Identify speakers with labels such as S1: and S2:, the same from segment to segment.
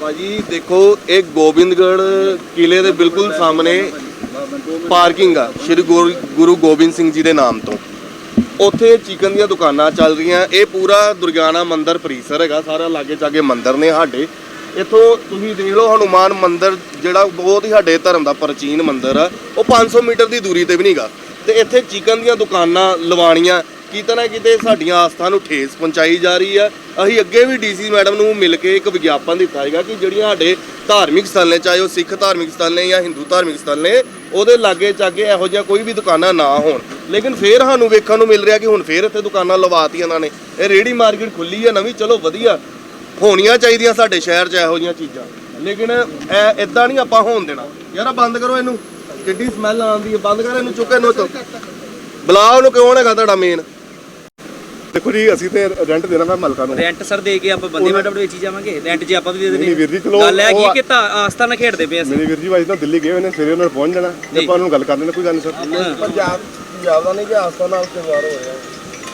S1: ਭਾਜੀ, ਦੇਖੋ, ਇਹ ਗੋਬਿੰਦਗੜ੍ਹ ਕਿਲੇ ਦੇ ਬਿਲਕੁਲ ਸਾਹਮਣੇ ਪਾਰਕਿੰਗ ਆ, ਸ਼੍ਰੀ ਗੁਰੂ ਗੁਰੂ ਗੋਬਿੰਦ ਸਿੰਘ ਜੀ ਦੇ ਨਾਮ ਤੋਂ। ਉੱਥੇ ਚਿਕਨ ਦੀਆਂ ਦੁਕਾਨਾਂ ਚੱਲ ਰਹੀਆਂ, ਇਹ ਪੂਰਾ ਦੁਰਗਿਆਨਾ ਮੰਦਿਰ ਪਰਿਸਰ ਹੈਗਾ, ਸਾਰਾ ਲਾਗੇ ਚਾਗੇ ਮੰਦਿਰ ਨੇ ਸਾਡੇ। ਇੱਥੋਂ ਤੁਸੀਂ ਦੇਖ ਲਓ, ਹਨੂਮਾਨ ਮੰਦਿਰ ਜਿਹੜਾ ਬਹੁਤ ਹੀ ਸਾਡੇ ਧਰਮ ਦਾ ਪ੍ਰਾਚੀਨ ਮੰਦਿਰ ਆ, ਉਹ 500 ਮੀਟਰ ਦੀ ਦੂਰੀ ਤੇ ਵੀ ਨਹੀਂਗਾ ਤੇ ਇੱਥੇ ਚਿਕਨ ਦੀਆਂ ਦੁਕਾਨਾਂ ਲਵਾਣੀਆਂ ਕਿਤੇ ਨਾ ਕਿਤੇ ਸਾਡੀਆਂ ਆਸਥਾ ਨੂੰ ਠੇਸ ਪਹੁੰਚਾਈ ਜਾ ਰਹੀ ਆ ਅਸੀਂ ਅੱਗੇ ਵੀ ਡੀਸੀ ਮੈਡਮ ਨੂੰ ਮਿਲ ਕੇ ਇੱਕ ਵਿਗਿਆਪਨ ਦਿੱਤਾ ਹੈਗਾ ਕਿ ਜਿਹੜੀਆਂ ਸਾਡੇ ਧਾਰਮਿਕ ਸਥਲ ਨੇ, ਚਾਹੇ ਉਹ ਸਿੱਖ ਧਾਰਮਿਕ ਸਥਲ ਨੇ ਜਾਂ ਹਿੰਦੂ ਧਾਰਮਿਕ ਸਥਲ ਨੇ, ਉਹਦੇ ਲਾਗੇ ਚਾਗੇ ਇਹੋ ਜਿਹਾ ਕੋਈ ਵੀ ਦੁਕਾਨਾਂ ਨਾ ਹੋਣ। ਲੇਕਿਨ ਫੇਰ ਸਾਨੂੰ ਵੇਖਣ ਨੂੰ ਮਿਲ ਰਿਹਾ ਕਿ ਹੁਣ ਫੇਰ ਇੱਥੇ ਦੁਕਾਨਾਂ ਲਵਾਤੀਆਂ ਇਹਨਾਂ ਨੇ। ਇਹ ਰੇੜੀ ਮਾਰਕੀਟ ਖੁੱਲੀ ਆ ਨਵੀਂ, ਚਲੋ ਵਧੀਆ। ਹੋਣੀਆਂ ਚਾਹੀਦੀਆਂ ਸਾਡੇ ਸ਼ਹਿਰ 'ਚ ਇਹੋ ਜਿਹੀਆਂ ਚੀਜ਼ਾਂ। ਲੇਕਿਨ ਇਹ ਇਦਾਂ ਨਹੀਂ ਆਪਾਂ ਹੋਣ ਦੇਣਾ। ਯਾਰਾ ਬੰਦ ਕਰੋ ਇਹਨੂੰ। ਕਿੱਡੀ ਸਮੈਲ ਆਉਂਦੀ ਹੈ। ਬੰਦ ਕਰ ਇਹਨੂੰ ਚੁੱਕ ਇਹਨੂੰ ਤੋਂ ਬੁਲਾ ਉਹਨੂੰ ਕਿਉਂ ਹੈਗਾ ਤੁਹਾਡਾ ਮੇਨ
S2: ਦੇਖੋ ਜੀ ਅਸੀਂ ਤੇ ਰੈਂਟ ਦੇਣਾ ਮੈਂ ਮਲਕਾ ਨੂੰ।
S3: ਰੈਂਟ ਸਰ ਦੇ ਕੇ ਆਪਾਂ ਬੰਦੇ ਮੈਡਮ ਵੇਚੀ ਜਾਵਾਂਗੇ। ਰੈਂਟ ਜੇ ਆਪਾਂ ਵੀ ਦੇ
S2: ਨਹੀਂ
S3: ਦੇਣੇ
S2: ਵੀਰ ਜੀ, ਚਲੋ
S3: ਗੱਲ ਹੈ ਕੀ ਕਿ ਤਾਂ ਆਸਤਾ ਨਾਲ ਖੇਡਦੇ ਪਏ ਅਸੀਂ।
S2: ਮੇਰੇ ਵੀਰ ਜੀ ਵਾਜ ਤਾਂ ਦਿੱਲੀ ਗਏ ਹੋਏ ਨੇ ਸਵੇਰੇ ਉਹਨਾਂ ਨੂੰ ਪਹੁੰਚ ਜਾਣਾ। ਤੇ
S3: ਜੀ।
S2: ਆਪਾਂ ਉਹਨਾਂ ਨੂੰ ਗੱਲ ਕਰ ਲੈਣਾ ਕੋਈ ਗੱਲ ਨਹੀਂ ਸਰ।
S1: ਪੰਜਾਬ ਪੰਜਾਬ ਦਾ ਨਹੀਂ ਕਿ ਆਸਤਾ ਨਾਲ ਤਿਉਹਾਰ ਹੋ ਰਿਹਾ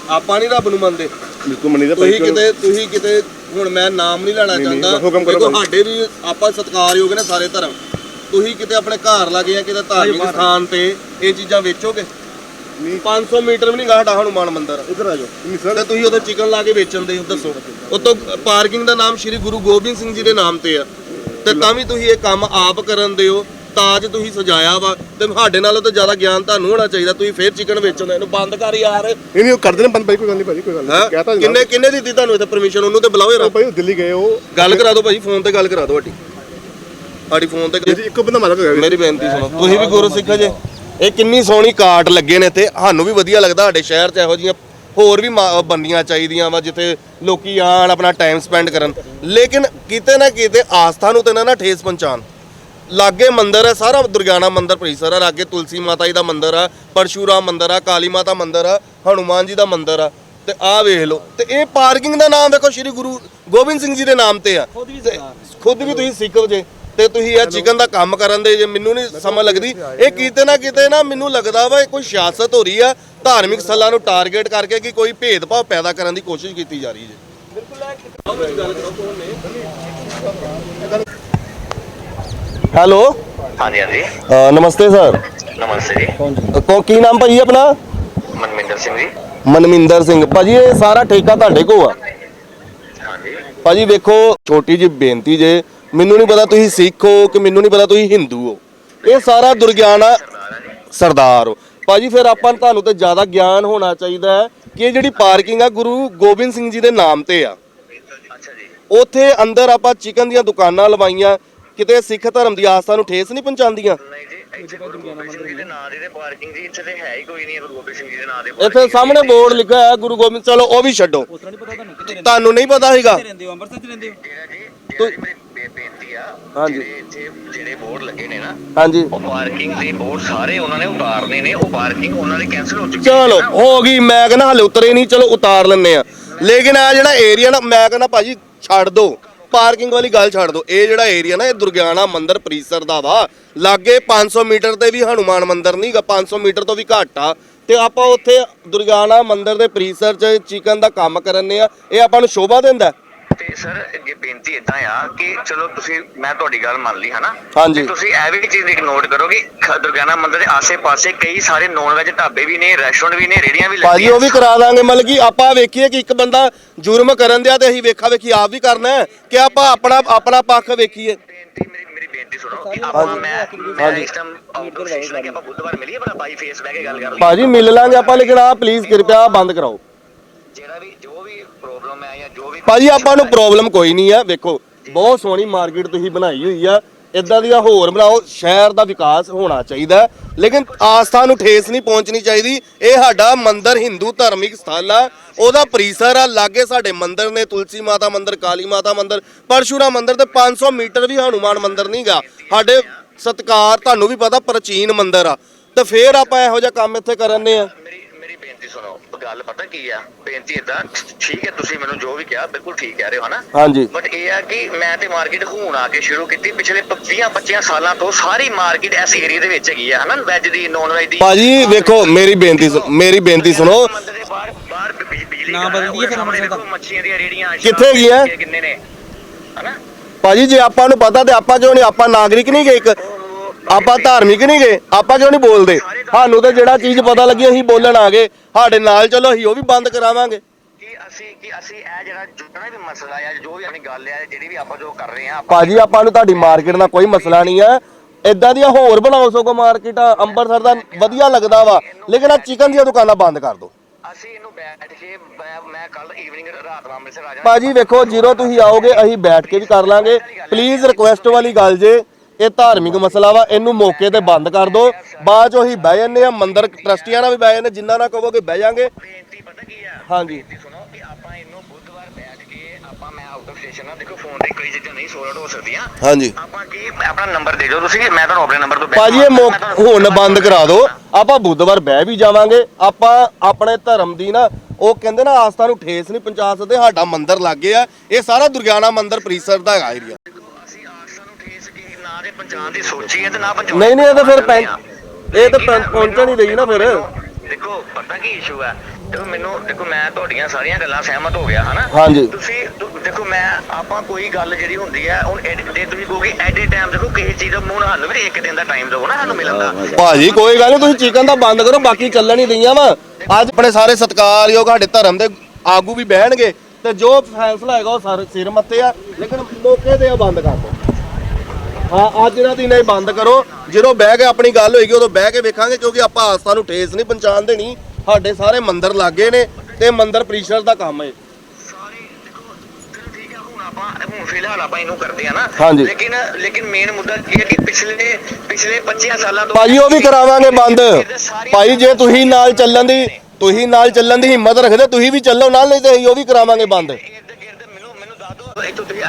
S1: ਆਪਾਂ ਨਹੀਂ ਰੱਬ ਨੂੰ ਮੰਨਦੇ।
S2: ਬਿਲਕੁਲ ਮੰਨੀ ਦਾ
S1: ਤੁਸੀਂ ਕਿਤੇ ਤੁਸੀਂ ਕਿਤੇ ਹੁਣ ਮੈਂ ਨਾਮ ਨਹੀਂ ਲੈਣਾ ਚਾਹੁੰਦਾ। ਦੇਖੋ। ਸਾਡੇ ਵੀ ਆਪਾਂ ਸਤਿਕਾਰਯੋਗ ਨੇ ਸਾਰੇ ਧਰਮ। ਤੁਸੀਂ ਕਿਤੇ ਆਪਣੇ ਘਰ ਲਾਗੇ ਜਾਂ ਕਿਤੇ ਧਾਰਮਿਕ ਸਥਾਨ ਤੇ ਇਹ ਚੀਜ਼ਾਂ ਵੇਚੋਗੇ? 500 ਮੀਟਰ ਵੀ ਨਹੀਂ ਗਾ ਸਾਡਾ ਹਨੂਮਾਨ ਮੰਦਿਰ।
S2: ਇੱਧਰ ਆ ਜਾਓ। ਨਹੀਂ ਸਰ।
S1: ਤੇ ਤੁਸੀਂ ਉਦੋਂ ਚਿਕਨ ਲਾ ਕੇ ਵੇਚਣ ਦੇ ਦੱਸੋ। ਉਤੋਂ ਪਾਰਕਿੰਗ ਦਾ ਨਾਮ ਸ਼੍ਰੀ ਗੁਰੂ ਗੋਬਿੰਦ ਸਿੰਘ ਜੀ ਦੇ ਨਾਮ ਤੇ ਆ। ਤੇ ਤਾਂ ਵੀ ਤੁਸੀਂ ਇਹ ਕੰਮ ਆਪ ਕਰਨ ਦੇ ਹੋ ਤਾਜ ਤੁਸੀਂ ਸਜਾਇਆ ਵਾ। ਤੇ ਸਾਡੇ ਨਾਲੋਂ ਤਾਂ ਜ਼ਿਆਦਾ ਗਿਆਨ ਤੁਹਾਨੂੰ ਹੋਣਾ ਚਾਹੀਦਾ ਤੁਸੀਂ ਫੇਰ ਚਿਕਨ ਵੇਚਣ ਦਾ ਇਹਨੂੰ ਬੰਦ ਕਰ ਯਾਰ।
S2: ਨਹੀਂ ਨਹੀਂ ਉਹ ਕਰਦੇ ਨੇ ਬੰਦ। ਭਾਈ ਕੋਈ ਗੱਲ ਨਹੀਂ ਭਾਜੀ ਕੋਈ ਗੱਲ
S1: ਹੈਂ?
S2: ਨਹੀਂ ਕਹਤਾ
S1: ਕਿੰਨੇ ਕਿੰਨੇ ਦਿੱਤੀ ਤੁਹਾਨੂੰ ਇੱਥੇ ਪਰਮਿਸ਼ਨ ਉਹਨੂੰ ਤੇ ਬੁਲਾਓ ਯਾਰ
S2: ਭਾਈ ਉਹ ਦਿੱਲੀ ਗਏ ਉਹ
S1: ਗੱਲ ਕਰਾ ਦਿਓ ਭਾਜੀ ਫੋਨ ਤੇ ਗੱਲ ਕਰਾ ਦਿਓ ਸਾਡੀ। ਸਾਡੀ ਫੋਨ ਤੇ
S2: ਜੀ ਇੱਕੋ ਬੰਦਾ ਮਾਲਕ
S1: ਮੇਰੀ ਬੇਨਤੀ ਸੁਣੋ। ਤੁਸੀਂ ਵੀ ਗੁਰੂ ਸਿੱਖ ਜੇ। ਇਹ ਕਿੰਨੀ ਸੋਹਣੀ ਕਾਟ ਲੱਗੇ ਨੇ ਤੇ ਸਾਨੂੰ ਵੀ ਵਧੀਆ ਲੱਗਦਾ ਸਾਡੇ ਸ਼ਹਿਰ 'ਚ ਇਹੋ ਜੀਆਂ ਹੋਰ ਵੀ ਬਣਨੀਆਂ ਚਾਹੀਦੀਆਂ ਵਾ ਜਿੱਥੇ ਲੋਕੀ ਆਣ ਆਪਣਾ ਟਾਈਮ ਸਪੈਂਡ ਕਰਨ। ਲੇਕਿਨ ਕਿਤੇ ਨਾ ਕਿਤੇ ਆਸਥਾ ਨੂੰ ਤੇ ਨਾ ਨਾ ਠੇਸ ਪਹੁੰਚਾਣ ਲਾਗੇ ਮੰਦਿਰ ਹੈ ਸਾਰਾ ਦੁਰਗਿਆਨਾ ਮੰਦਿਰ ਪਰਿਸਰ ਹੈ ਲਾਗੇ ਤੁਲਸੀ ਮਾਤਾ ਜੀ ਦਾ ਮੰਦਿਰ ਆ ਪਰਸ਼ੂਰਾਮ ਮੰਦਿਰ ਆ ਕਾਲੀ ਮਾਤਾ ਮੰਦਿਰ ਆ ਹਨੂਮਾਨ ਜੀ ਦਾ ਮੰਦਿਰ ਆ ਤੇ ਆਹ ਵੇਖ ਲਓ। ਤੇ ਇਹ ਪਾਰਕਿੰਗ ਦਾ ਨਾਮ ਵੇਖੋ ਸ਼੍ਰੀ ਗੁਰੂ ਗੋਬਿੰਦ ਸਿੰਘ ਜੀ ਦੇ ਨਾਮ ਤੇ ਆ। ਖੁਦ ਵੀ ਤੁਸੀਂ ਸਿੱਖ ਜੇ। ਤੇ ਤੁਸੀਂ ਇਹ ਚਿਕਨ ਦਾ ਕੰਮ ਕਰਨ ਦੇ ਜੇ ਮੈਨੂੰ ਨਹੀਂ ਸਮਝ ਲੱਗਦੀ। ਇਹ ਕਿਤੇ ਨਾ ਕਿਤੇ ਨਾ ਮੈਨੂੰ ਲੱਗਦਾ ਵਾ ਇਹ ਕੋਈ ਸਿਆਸਤ ਹੋ ਰਹੀ ਆ ਧਾਰਮਿਕ ਸਥਲਾਂ ਨੂੰ ਟਾਰਗੇਟ ਕਰਕੇ ਕਿ ਕੋਈ ਭੇਦਭਾਵ ਪੈਦਾ ਕਰਨ ਦੀ ਕੋਸ਼ਿਸ਼ ਕੀਤੀ ਜਾ ਰਹੀ ਹੈ। ਹੈਲੋ?
S4: ਹਾਂਜੀ ਹਾਂਜੀ।
S1: ਨਮਸਤੇ ਸਰ।
S4: ਨਮਸਤੇ ਜੀ।
S1: ਕੋ ਕੀ ਨਾਮ ਭਾਜੀ ਆਪਣਾ?
S4: ਮਨਮਿੰਦਰ ਸਿੰਘ ਜੀ।
S1: ਮਨਮਿੰਦਰ ਸਿੰਘ। ਭਾਜੀ ਇਹ ਸਾਰਾ ਠੇਕਾ ਤੁਹਾਡੇ ਕੋ ਆ?
S4: ਹਾਂਜੀ।
S1: ਭਾਜੀ ਵੇਖੋ ਛੋਟੀ ਜਿਹੀ ਬੇਨਤੀ ਜੇ ਮੈਨੂੰ ਨਹੀਂ ਪਤਾ ਤੁਸੀਂ ਸਿੱਖ ਹੋ ਕਿ ਮੈਨੂੰ ਨਹੀਂ ਪਤਾ ਤੁਸੀਂ ਹਿੰਦੂ ਹੋ। ਇਹ ਸਾਰਾ ਦੁਰਗਿਆਨਾ ਸਰਦਾਰ। ਹੋ ਭਾਜੀ ਫਿਰ ਆਪਾਂ ਨੂੰ ਤੁਹਾਨੂੰ ਤੇ ਜ਼ਿਆਦਾ ਗਿਆਨ ਹੋਣਾ ਚਾਹੀਦਾ ਹੈ ਕਿ ਇਹ ਜਿਹੜੀ ਪਾਰਕਿੰਗ ਆ ਗੁਰੂ ਗੋਬਿੰਦ ਸਿੰਘ ਜੀ ਦੇ ਨਾਮ ਤੇ ਆ।
S4: ਅੱਛਾ ਜੀ
S1: ਉਥੇ ਅੰਦਰ ਆਪਾਂ ਚਿਕਨ ਦੀਆਂ ਦੁਕਾਨਾਂ ਲਵਾਈਆਂ ਕਿਤੇ ਸਿੱਖ ਧਰਮ ਦੀ ਆਸਥਾ ਨੂੰ ਠੇਸ ਨਹੀਂ ਪਹੁੰਚਾਉਂਦੀਆਂ?
S4: ਨਹੀਂ ਜੀ ਇੱਥੇ ਗੁਰੂ ਗੋਬਿੰਦ ਸਿੰਘ ਜੀ ਦੇ ਨਾਂ ਦੀ ਤੇ ਪਾਰਕਿੰਗ ਜੀ ਇੱਥੇ ਤੇ ਹੈ ਹੀ ਕੋਈ ਨਹੀਂ ਗੁਰੂ ਗੋਬਿੰਦ ਸਿੰਘ ਜੀ ਦੇ ਨਾਂ ਦੇ
S1: ਇੱਥੇ ਸਾਹਮਣੇ ਬੋਰਡ ਲਿਖਿਆ ਹੈ ਗੁਰੂ ਗੋਬਿੰਦ ਚਲੋ ਉਹ ਵੀ ਛੱਡੋ।
S3: ਉਤਰਾ ਨਹੀਂ ਪਤਾ ਤੁਹਾਨੂੰ
S1: ਨਹੀਂ ਪਤਾ ਹੈਗਾ
S3: ਰਹਿੰਦੇ ਹੋ ਅੰਮ੍ਰਿਤਸਰ ਚ ਰਹਿੰਦੇ ਹੋ?
S4: ਜਿਹੜਾ ਜੀ ਜਿਹੜਾ ਜੀ ਮੇਰੀ ਬੇ- ਬੇਨਤੀ ਆ
S1: ਹਾਂਜੀ।
S4: ਜਿਹੜੇ ਇੱਥੇ ਜਿਹੜੇ ਬੋਰਡ ਲੱਗੇ ਨੇ ਨਾ
S1: ਹਾਂਜੀ।
S4: ਉਹ ਪਾਰਕਿੰਗ ਦੇ ਬੋਰਡ ਸਾਰੇ ਉਹਨਾਂ ਨੇ ਉਤਾਰਨੇ ਨੇ ਉਹ ਪਾਰਕਿੰਗ ਉਹਨਾਂ ਦੀ ਕੈਨਸਲ ਹੋ ਚੁੱਕੀ
S1: ਚਲੋ
S4: ਹੈ ਨਾ।
S1: ਹੋ ਗਈ ਮੈਂ ਕਹਿੰਦਾ ਹਲੇ ਉਤਰੇ ਨਹੀਂ ਚਲੋ ਉਤਾਰ ਲੈਣੇ ਆ। ਲੇਕਿਨ ਆ ਜਿਹੜਾ ਏਰੀਆ ਨਾ ਮੈਂ ਕਹਿੰਦਾ ਭਾਜੀ ਛੱਡ ਦੋ। ਪਾਰਕਿੰਗ ਵਾਲੀ ਗੱਲ ਛੱਡ ਦੋ। ਇਹ ਜਿਹੜਾ ਏਰੀਆ ਨਾ ਇਹ ਦੁਰਗਿਆਨਾ ਮੰਦਿਰ ਪਰਿਸਰ ਦਾ ਵਾ। ਲਾਗੇ 500 ਮੀਟਰ ਤੇ ਵੀ ਹਨੂਮਾਨ ਮੰਦਿਰ ਨਹੀਂਗਾ 500 ਮੀਟਰ ਤੋਂ ਵੀ ਘੱਟ ਆ। ਤੇ ਆਪਾਂ ਉੱਥੇ ਦੁਰਗਿਆਨਾ ਮੰਦਿਰ ਦੇ ਪਰਿਸਰ 'ਚ ਚਿਕਨ ਦਾ ਕੰਮ ਕਰਨੇ ਆ। ਇਹ ਆਪਾਂ ਨੂੰ ਸ਼ੋਭਾ ਦਿੰਦਾ
S4: ਤੇ ਸਰ ਅੱਗੇ ਬੇਨਤੀ ਇਦਾਂ ਆ ਕਿ ਚਲੋ ਤੁਸੀਂ ਮੈਂ ਤੁਹਾਡੀ ਗੱਲ ਮੰਨ ਲਈ ਹਨਾ?
S1: ਹਾਂਜੀ।
S4: ਤੇ ਤੁਸੀਂ ਇਹ ਵੀ ਚੀਜ਼ ਇੱਕ ਨੋਟ ਕਰੋ ਕਿ ਖ- ਦੁਰਗਿਆਨਾ ਮੰਦਿਰ ਦੇ ਆਸੇ-ਪਾਸੇ ਕਈ ਸਾਰੇ ਨੌਨ ਵੈਜ ਢਾਬੇ ਵੀ ਨੇ ਰੈਸਟੋਰੈਂਟ ਵੀ ਨੇ ਰੇੜੀਆਂ ਵੀ
S1: ਭਾਜੀ ਉਹ ਵੀ ਕਰਾ ਦਾਂਗੇ ਮਤਲਬ ਕਿ ਆਪਾਂ ਵੇਖੀਏ ਕਿ ਇੱਕ ਬੰਦਾ ਜੁਰਮ ਕਰਨ ਦਿਆ ਤੇ ਅਸੀਂ ਵੇਖਾ ਵੇਖੀ ਆਪ ਵੀ ਕਰਨਾ ਹੈ ਕਿ ਆਪਾਂ ਆਪਣਾ ਆਪਣਾ ਪੱਖ ਵੇਖੀਏ।
S4: ਬੇਨਤੀ ਮੇਰੀ ਮੇਰੀ ਬੇਨਤੀ ਸੁਣੋ ਕਿ ਆਪਾਂ ਮੈਂ ਮੈਂ। ਇਸ ਟਾਈਮ ਆਊਟ ਆਫ ਸਟੇਸ਼ਨ ਕਿ ਆਪਾਂ ਬੁੱਧਵਾਰ ਮਿਲੀਏ ਬੜਾ ਬਾਈ ਫੇਸ ਬਹਿ ਕੇ ਗੱਲ ਕਰ ਲਈਏ।
S1: ਭਾਜੀ ਮਿਲ ਲਾਂਗੇ ਆਪਾਂ ਲੇਕਿਨ ਆ ਪਲੀਜ਼ ਕਿਰਪਾ ਬੰਦ ਕਰਾਓ।
S4: ਜਿਹੜਾ ਵੀ ਵੀ ਪ੍ਰੋਬਲਮ ਹੈ ਜਾਂ ਜੋ ਵੀ
S1: ਭਾਜੀ, ਆਪਾਂ ਨੂੰ ਪ੍ਰੋਬਲਮ ਕੋਈ ਨਹੀਂ ਆ, ਵੇਖੋ, ਬਹੁਤ ਸੋਹਣੀ ਮਾਰਕੀਟ ਤੁਸੀਂ ਬਣਾਈ ਹੋਈ ਆ। ਇਦਾਂ ਦੀਆਂ ਹੋਰ ਬਣਾਓ, ਸ਼ਹਿਰ ਦਾ ਵਿਕਾਸ ਹੋਣਾ ਚਾਹੀਦਾ ਲੇਕਿਨ ਆਸਥਾ ਨੂੰ ਠੇਸ ਨਹੀਂ ਪਹੁੰਚਣੀ ਚਾਹੀਦੀ। ਇਹ ਸਾਡਾ ਮੰਦਿਰ ਹਿੰਦੂ ਧਾਰਮਿਕ ਸਥਲ ਆ, ਉਹਦਾ ਪਰਿਸਰ ਆ, ਲਾਗੇ ਸਾਡੇ ਮੰਦਿਰ ਨੇ, ਤੁਲਸੀ ਮਾਤਾ ਮੰਦਿਰ, ਕਾਲੀ ਮਾਤਾ ਮੰਦਿਰ ਪਰਸ਼ੂਰਾ ਮੰਦਿਰ ਤੇ 500 ਮੀਟਰ ਵੀ ਹਨੂਮਾਨ ਮੰਦਿਰ ਨਹੀਂਗਾ ਸਾਡੇ ਸਤਕਾਰ, ਤੁਹਾਨੂੰ ਵੀ ਪਤਾ, ਪ੍ਰਾਚੀਨ ਮੰਦਿਰ ਆ। ਤੇ ਫੇਰ ਆਪਾਂ ਇਹੋ ਜਿਹਾ ਕੰਮ ਇੱਥੇ ਕਰਨੇ ਆ।
S4: ਸੁਣੋ ਗੱਲ ਪਤਾ ਕੀ ਆ? ਬੇਨਤੀ ਇਦਾਂ ਠੀਕ ਹੈ ਤੁਸੀਂ ਮੈਨੂੰ ਜੋ ਵੀ ਕਿਹਾ ਬਿਲਕੁਲ ਠੀਕ ਕਹਿ ਰਹੇ ਹੋ ਹਨਾ?
S1: ਹਾਂਜੀ।
S4: ਬਟ ਇਹ ਆ ਕਿ ਮੈਂ ਤੇ ਮਾਰਕੀਟ ਹੁਣ ਆ ਕੇ ਸ਼ੁਰੂ ਕੀਤੀ ਪਿਛਲੇ 20 25 ਸਾਲਾਂ ਤੋਂ ਸਾਰੀ ਮਾਰਕੀਟ ਇਸ ਏਰੀਆ ਦੇ ਵਿੱਚ ਹੈਗੀ ਆ ਹਨਾ? ਵੈਜ ਦੀ ਨੌਨ ਵੈਜ ਦੀ।
S1: ਭਾਜੀ ਵੇਖੋ ਮੇਰੀ ਬੇਨਤੀ ਮੇਰੀ ਬੇਨਤੀ ਸੁਣੋ।
S4: ਮੰਦਿਰ ਦੇ ਬਾਹਰ ਬਾਹਰ ਬਿਜ- ਬਿਜਲੀ
S3: ਨਾ ਬਦਲੀਏ ਫਿਰ ਅੰਮ੍ਰਿਤਸਰ
S4: ਦੇਖੋ ਮੱਛੀਆਂ ਦੀਆਂ ਰੇੜੀਆਂ
S1: ਕਿੱਥੇ ਹੈਗੀਆਂ?
S4: ਕਿੰਨੇ ਨੇ ਹਨਾ?
S1: ਭਾਜੀ ਜੇ ਆਪਾਂ ਨੂੰ ਪਤਾ ਤੇ ਆਪਾਂ ਕਿਉਂ ਨਹੀਂ ਆਪਾਂ ਨਾਗਰਿਕ ਨਹੀਂ ਗਏ ਇੱਕ? ਆਪਾਂ ਧਾਰਮਿਕ ਨਹੀਂ ਗਏ ਆਪਾਂ ਕਿਉਂ ਨਹੀਂ ਬੋਲਦੇ? ਸਾਨੂੰ ਤੇ ਜਿਹੜਾ ਚੀਜ਼ ਪਤਾ ਲੱਗੀ ਅਸੀਂ ਬੋਲਣ ਆ ਗਏ। ਸਾਡੇ ਨਾਲ ਚਲੋ ਅਸੀਂ ਉਹ ਵੀ ਬੰਦ ਕਰਾਵਾਂਗੇ।
S4: ਕਿ ਅਸੀਂ ਕਿ ਅਸੀਂ ਇਹ ਜਿਹੜਾ ਜਿਹੜਾ ਵੀ ਮਸਲਾ ਆ ਜੋ ਵੀ ਆਪਣੀ ਗੱਲ ਆ ਜਿਹੜੀ ਵੀ ਆਪਾਂ ਜੋ ਕਰ ਰਹੇ ਆ
S1: ਭਾਜੀ ਆਪਾਂ ਨੂੰ ਤੁਹਾਡੀ ਮਾਰਕੀਟ ਦਾ ਕੋਈ ਮਸਲਾ ਨਹੀਂ ਆ। ਇਦਾਂ ਦੀਆਂ ਹੋਰ ਬਣਾਓ ਸਗੋਂ ਮਾਰਕੀਟ ਅੰਮ੍ਰਿਤਸਰ ਦਾ ਵਧੀਆ ਲੱਗਦਾ ਵਾ। ਲੇਕਿਨ ਆ ਚਿਕਨ ਦੀਆਂ ਦੁਕਾਨਾਂ ਬੰਦ ਕਰ ਦਿਓ।
S4: ਅਸੀਂ ਇਹਨੂੰ ਬੈਠ ਕੇ ਮੈਂ- ਕੱਲ ਈਵਨਿੰਗ ਰਾਤ ਨੂੰ ਅੰਮ੍ਰਿਤਸਰ ਆ ਜਾਣਾ।
S1: ਭਾਜੀ ਵੇਖੋ ਜਦੋਂ ਤੁਸੀਂ ਆਓਗੇ ਅਸੀਂ ਬੈਠ ਕੇ ਵੀ ਕਰ ਲਾਂਗੇ। ਪਲੀਜ਼ ਰਿਕੁਐਸਟ ਵਾਲੀ ਗੱਲ ਜੇ। ਇਹ ਧਾਰਮਿਕ ਮਸਲਾ ਵਾ ਇਹਨੂੰ ਮੌਕੇ ਤੇ ਬੰਦ ਕਰ ਦਿਓ ਬਾਅਦ ਚ ਉਹੀ ਬਹਿ ਜੰਨੇ ਆ ਮੰਦਰ ਟਰਸਟੀਆਂ ਨਾਲ ਵੀ ਬਹਿ ਜੰਨੇ ਜਿੰਨਾ ਨਾਲ ਕਹੋਗੇ ਬਹਿ ਜਾਾਂਗੇ।
S4: ਬੇਨਤੀ ਪਤਾ ਕੀ ਆ
S1: ਹਾਂਜੀ।
S4: ਬੇਨਤੀ ਸੁਣੋ ਕਿ ਆਪਾਂ ਇਹਨੂੰ ਬੁੱਧਵਾਰ ਬੈਠ ਕੇ ਆਪਾਂ ਮੈਂ ਆਊਟ ਆਫ ਸਟੇਸ਼ਨ ਆ ਦੇਖੋ ਫੋਨ ਤੇ ਕਈ ਚੀਜ਼ਾਂ ਨਹੀਂ ਸੋਲਡ ਹੋ ਸਕਦੀਆਂ।
S1: ਹਾਂਜੀ।
S4: ਆਪਾਂ ਕੀ ਆਪਣਾ ਨੰਬਰ ਦੇ ਦਿਓ ਤੁਸੀਂ ਮੈਂ ਤੁਹਾਨੂੰ ਆਪਣੇ ਨੰਬਰ ਤੋਂ back
S1: ਭਾਜੀ ਇਹ
S4: ਮਾਰ-
S1: ਮੌ-
S4: ਮੈਂ ਤੁਹਾਨੂੰ-
S1: ਹੁਣ ਬੰਦ ਕਰਾ ਦਿਓ ਆਪਾਂ ਬੁੱਧਵਾਰ ਬਹਿ ਵੀ ਜਾਵਾਂਗੇ। ਆਪਾਂ ਆਪਣੇ ਧਰਮ ਦੀ ਨਾ ਉਹ ਕਹਿੰਦੇ ਨਾ ਆਸਥਾ ਨੂੰ ਠੇਸ ਨਹੀਂ ਪਹੁੰਚਾ ਸਕਦੇ ਸਾਡਾ ਮੰਦਿਰ ਲੱਗੇ ਆ ਇਹ ਸਾਰਾ ਦੁਰਗਿਆਨਾ ਮੰਦਿਰ ਪ੍ਰੀਸਰ ਦਾ ਹੈਗਾ ਏਰੀਆ
S4: ਦੇ ਦੀ ਸੋਚੀ ਹੈ ਤੇ ਨਾ
S1: ਨਹੀਂ ਨਹੀਂ ਇਹ ਤਾਂ ਫਿਰ ਪੈਂ- ਇਹ ਤਾਂ ਪਹੁੰ- ਪਹੁੰਚਣ ਹੀ ਰਹੀ ਨਾ ਫਿਰ।
S4: ਦੇਖੋ ਪਤਾ ਕੀ ਇਸ਼ੂ ਹੈ? ਦੇਖੋ ਮੈਨੂੰ ਦੇਖੋ ਮੈਂ ਤੁਹਾਡੀਆਂ ਸਾਰੀਆਂ ਗੱਲਾਂ ਸਹਿਮਤ ਹੋ ਗਿਆ ਹਨਾ?
S1: ਹਾਂਜੀ।
S4: ਤੁਸੀਂ ਤੁ- ਦੇਖੋ ਮੈਂ ਆਪਾਂ ਕੋਈ ਗੱਲ ਜਿਹੜੀ ਹੁੰਦੀ ਹੈ ਹੁਣ ਐਡ ਦੇ ਤੁਸੀਂ ਕਹੋਗੇ ਏ ਟਾਈਮ ਦੇਖੋ ਕਿਸੇ ਚੀਜ਼ ਦਾ ਮੂੰਹ ਨਾ ਸਾਨੂੰ ਵੀ ਇੱਕ ਦਿਨ ਦਾ ਟਾਈਮ ਦਿਓ ਨਾ ਸਾਨੂੰ ਮਿਲਣ ਦਾ।
S1: ਭਾਜੀ ਕੋਈ ਗੱਲ ਨਹੀਂ ਤੁਸੀਂ ਚਿਕਨ ਦਾ ਬੰਦ ਕਰੋ ਬਾਕੀ ਚੱਲਣ ਹੀ ਰਹੀਆਂ ਵਾ। ਅੱਜ ਆਪਣੇ ਸਾਰੇ ਸਤਿਕਾਰਯੋਗ ਸਾਡੇ ਧਰਮ ਦੇ ਆਗੂ ਵੀ ਬਹਿਣਗੇ ਤੇ ਜੋ ਫੈਸਲਾ ਹੈਗਾ ਉਹ ਸਰ ਸਿਰ ਮੱਤੇ ਆ ਲੇਕਿਨ ਮੌਕੇ ਤੇ ਆ ਬੰਦ ਕਰ ਦਿਓ। ਹਾਂ ਅੱਜ ਦਾ ਦਿਨ ਇਹ ਬੰਦ ਕਰੋ। ਜਦੋਂ ਬਹਿ ਕੇ ਆਪਣੀ ਗੱਲ ਹੋਏਗੀ ਉਦੋਂ ਬਹਿ ਕੇ ਵੇਖਾਂਗੇ ਕਿਉਂਕਿ ਆਪਾਂ ਆਸਥਾ ਨੂੰ ਠੇਸ ਨਹੀਂ ਪਹੁੰਚਾਣ ਦੇਣੀ। ਸਾਡੇ ਸਾਰੇ ਮੰਦਿਰ ਲੱਗੇ ਨੇ ਤੇ ਮੰਦਿਰ ਪ੍ਰੀਸ਼ਰ ਦਾ ਕੰਮ ਹੈ
S4: ਸਾਰੇ ਦੇਖੋ ਚਲੋ ਠੀਕ ਹੈ ਹੁਣ ਫਿਲਹਾਲ ਆਪਾਂ ਇਹਨੂੰ ਕਰਦੇ ਆ ਨਾ। ਲੇਕਿਨ ਲੇਕਿਨ ਮੇਨ ਮੁੱਦਾ ਕੀ ਹੈ ਕਿ ਪਿਛਲੇ ਪਿਛਲੇ 25 ਸਾਲਾਂ ਤੋਂ
S1: ਭਾਜੀ ਉਹ ਵੀ ਕਰਾਵਾਂਗੇ ਬੰਦ। ਭਾਈ ਜੇ ਤੁਸੀਂ ਨਾਲ ਚੱਲਣ ਦੀ ਤੁਸੀਂ ਨਾਲ ਚੱਲਣ ਦੀ ਹਿੰਮਤ ਰੱਖਦੇ ਤੁਸੀਂ ਵੀ ਚੱਲੋ ਨਾਲ ਨਹੀਂ ਤੇ ਉਹ ਵੀ ਕਰਾਵਾਂਗੇ ਬੰਦ
S4: ਇਰਦ ਗਿਰਦ ਮੈਨੂੰ ਮੈਨੂੰ ਦੱਸ ਦਿਓ ਇੱਥੋਂ ਤੁਸੀਂ